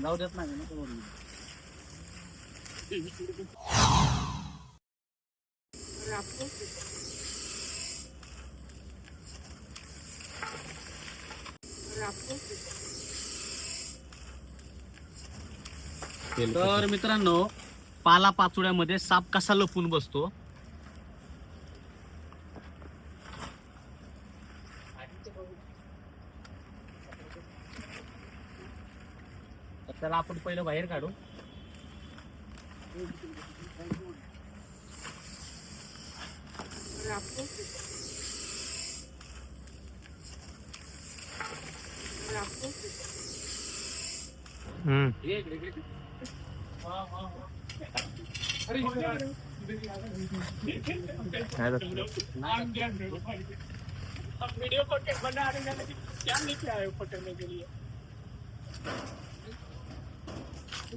जाऊ देत नाही. तर मित्रांनो पाला पाचोळ्यामध्ये साप कसा लपून बसतो? त्याला आपण पहिलं बाहेर काढू. इकडे. वीडियो बना रहे हैं क्या लेके आए पकड़ने के लिए?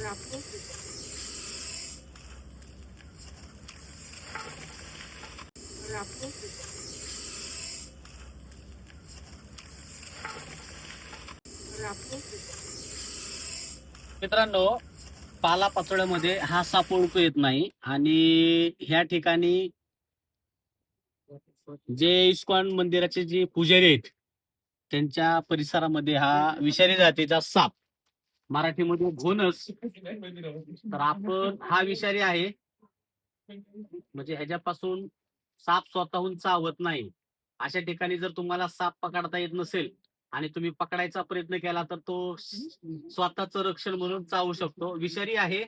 नहीं कर मित्रांनो पाला पाचोळ्यामध्ये हा साप ओळखू येत नाही आणि ह्या ठिकाणी जे इस्कॉन मंदिराचे जे पुजारी आहेत त्यांच्या परिसरामध्ये हा विषारी जातीचा साप मराठीमध्ये घोणस तर आपण हा विषारी आहे. म्हणजे ह्याच्यापासून साप स्वतःहून चावत नाही. अशा ठिकाणी जर तुम्हाला साप पकडता येत नसेल आणि तुम्ही पकडायचा प्रयत्न केला तर तो स्वतःच रक्षण म्हणून चावू शकतो. विषारी आहे.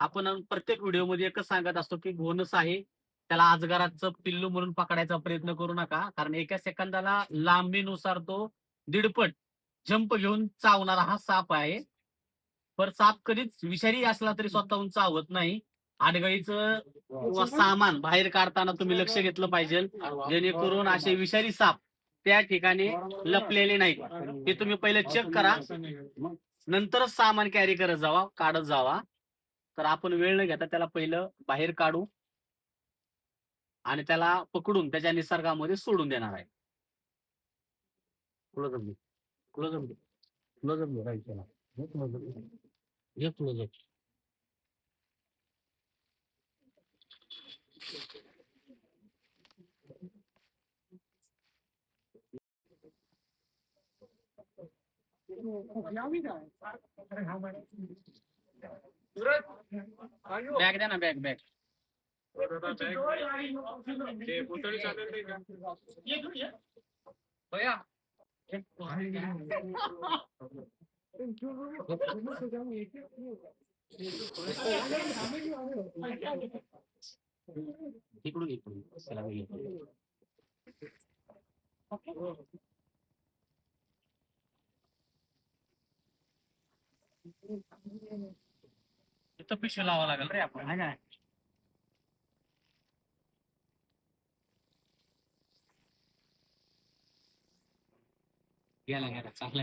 आपण प्रत्येक व्हिडिओमध्ये एकच सांगत असतो की घोणस आहे. त्याला आजगाराचं पिल्लू म्हणून पकडायचा प्रयत्न करू नका. कारण एका सेकंदाला लांबीनुसार तो दीडपट जंप घेऊन चावणारा हा साप आहे. पर साप कधीच विषारी असला तरी स्वतःहून चावत नाही. आडगळीचं किंवा सामान बाहेर काढताना तुम्ही लक्ष घेतलं पाहिजे. जेणेकरून असे विषारी साप त्या ठिकाणी लपलेले नाहीत. हे तुम्ही पहिले चेक करा. नंतरच सामान कॅरी करत जावा काढत जावा. तर आपण वेळ न घेता त्याला पहिलं बाहेर काढू. आणि त्याला पकडून त्याच्या निसर्गामध्ये सोडून देणार आहे. घे. Close up घे. Close up घे, right त्याला. घे close up. घे close up. बॅग द्या ना बॅग बॅग ते पुतळी चालेल नाही का? भैया इकडून इकडून त्याला इथं पिशवी लावा लागेल रे आपण हाय गेला गेला चांगला